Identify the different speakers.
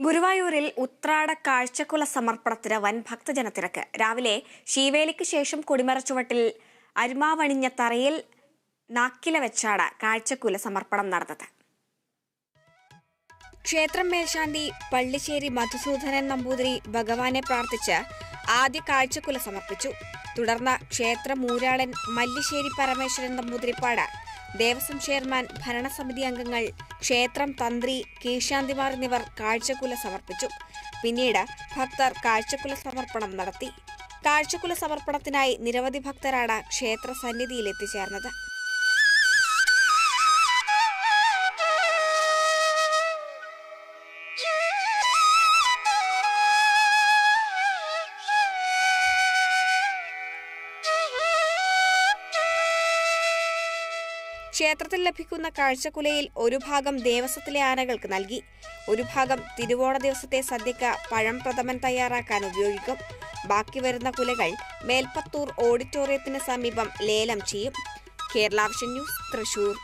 Speaker 1: ഗുരുവായൂരിൽ ഉത്രാട കാഴ്ചക്കുല സമർപ്പണത്തിന് വൻ ഭക്തജനത്തിരക്ക് രാവിലെ ശീവേലിക്ക് ശേഷം കൊടിമരച്ചുവട്ടിൽ അരുമാവണിഞ്ഞ തറയിൽ നാക്കില വെച്ചാണ് കാഴ്ചക്കുല സമർപ്പണം നടന്നത്. ക്ഷേത്രം മേൽശാന്തി പള്ളിശ്ശേരി മധുസൂദനൻ നമ്പൂതിരി ഭഗവാനെ പ്രാർത്ഥിച്ച് ആദ്യ കാഴ്ചക്കുല സമർപ്പിച്ചു. തുടർന്ന് ക്ഷേത്ര മൂരാളൻ മല്ലിശ്ശേരി പരമേശ്വരൻ നമ്പൂതിരിപ്പാട് ദേവസ്വം ചെയർമാൻ ഭരണസമിതി അംഗങ്ങൾ ക്ഷേത്രം തന്ത്രി കീശാന്തിമാർ എന്നിവർ കാഴ്ചക്കുല സമർപ്പിച്ചു. പിന്നീട് ഭക്തർ കാഴ്ചക്കുല സമർപ്പണം നടത്തി. കാഴ്ചക്കുല സമർപ്പണത്തിനായി നിരവധി ഭക്തരാണ് ക്ഷേത്ര സന്നിധിയിൽ എത്തിച്ചേർന്നത്. ക്ഷേത്രത്തിൽ ലഭിക്കുന്ന കാഴ്ചക്കുലയിൽ ഒരു ഭാഗം ദേവസ്വത്തിലെ ആനകൾക്ക് നൽകി. ഒരു ഭാഗം തിരുവോണ ദിവസത്തെ സദ്യക്ക് പഴം പ്രഥമൻ തയ്യാറാക്കാൻ ഉപയോഗിക്കും. ബാക്കി വരുന്ന കുലകൾ മേൽപ്പത്തൂർ ഓഡിറ്റോറിയത്തിന് സമീപം ലേലം ചെയ്യും. കേരള ന്യൂസ് തൃശൂർ.